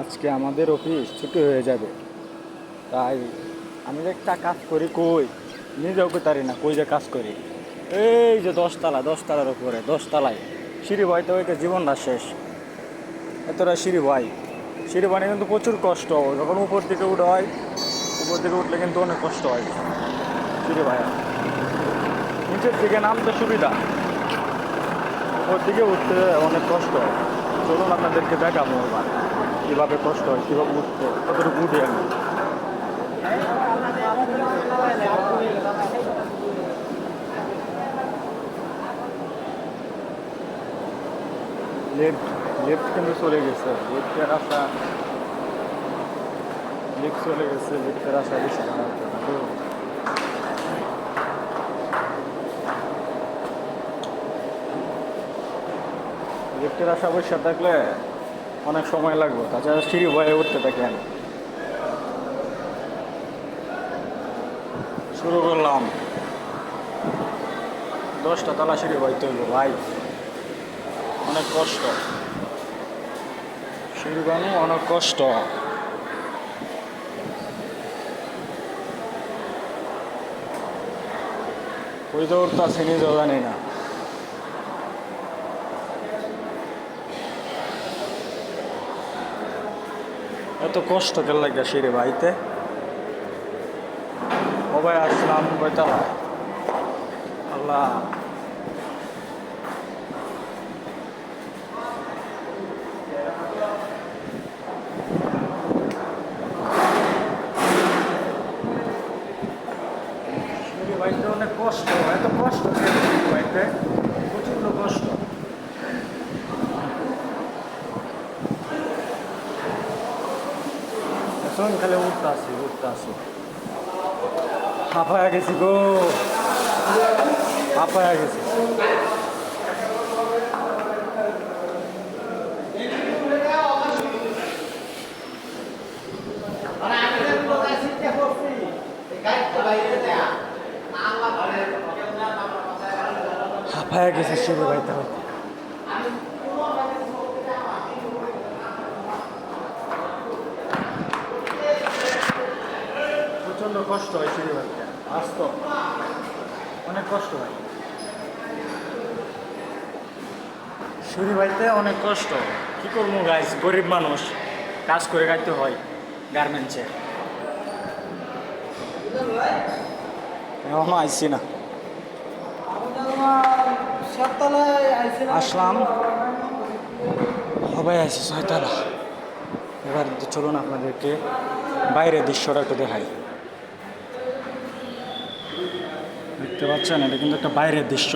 আজকে আমাদের অফিস ছুটি হয়ে যাবে। তাই আমি একটা কাজ করি কই? নিজেও পারি না, কই যে কাজ করি? এই যে দশতলা, দশতলার উপরে, দশতলায়। সিঁড়ি বইতে হইতে জীবনটা শেষ। এতটা সিঁড়ি ভাই সিঁড়ি বানিয়ে কিন্তু প্রচুর কষ্ট যখন উপর দিকে উঠে হয়, উপর দিকে উঠলে কিন্তু অনেক কষ্ট হয় সিঁড়ি ভাই নিচের দিকে নামতে সুবিধা। উপর দিকে উঠতে অনেক কষ্ট হয়। চলুন আপনাদেরকে দেখাবো এবার কীভাবে কষ্ট হয়, কীভাবে উঠতে কতটুকু উঠি আমি। লেফট লেফট কিন্তু চলে গেছে? লেফটের রাস্তা। লেফট চলে গেছে লেফটের রাস্তা বেশি। লিফটের আশা পরিষ্কার থাকলে অনেক সময় লাগবে। তাছাড়া সিঁড়ি ভয়ে উঠতে থাকেন। শুরু করলাম। দশটা তালা সিঁড়ি বইতে হইব ভাই। অনেক কষ্ট। সিঁড়ি বানো অনেক কষ্ট। ওই তো উঠতে নিজেও জানি না। এত কষ্ট কেন লাগে সিঁড়ি ভাইতে? সবাই আসলাম কয়তলা আল্লাহ। অনেক কষ্ট, এত কষ্ট কেন সিঁড়ি বাইতে প্রচণ্ড কষ্ট শোন খালি উঠতে আসি উঠতে আসি। হাঁপায়া গেছি গো। হাঁপায়া গেছি। হাঁপায়া গেছি শিবে ভাইতে হইতে প্রচণ্ড কষ্ট হয় সিঁড়ি ভাইতে আসত। অনেক কষ্ট হয়। সিঁড়ি বাইতে অনেক কষ্ট। কি করব গাইজ গরিব মানুষ। কাজ করে খাইতে হয় গার্মেন্টসে এখনও আইসি না। আসলাম। সবাই আছে ছয়তলা। এবার চলুন আপনাদেরকে বাইরের দৃশ্যটা একটু দেখাই। দেখতে পাচ্ছেন এটা কিন্তু একটা বাইরের দৃশ্য।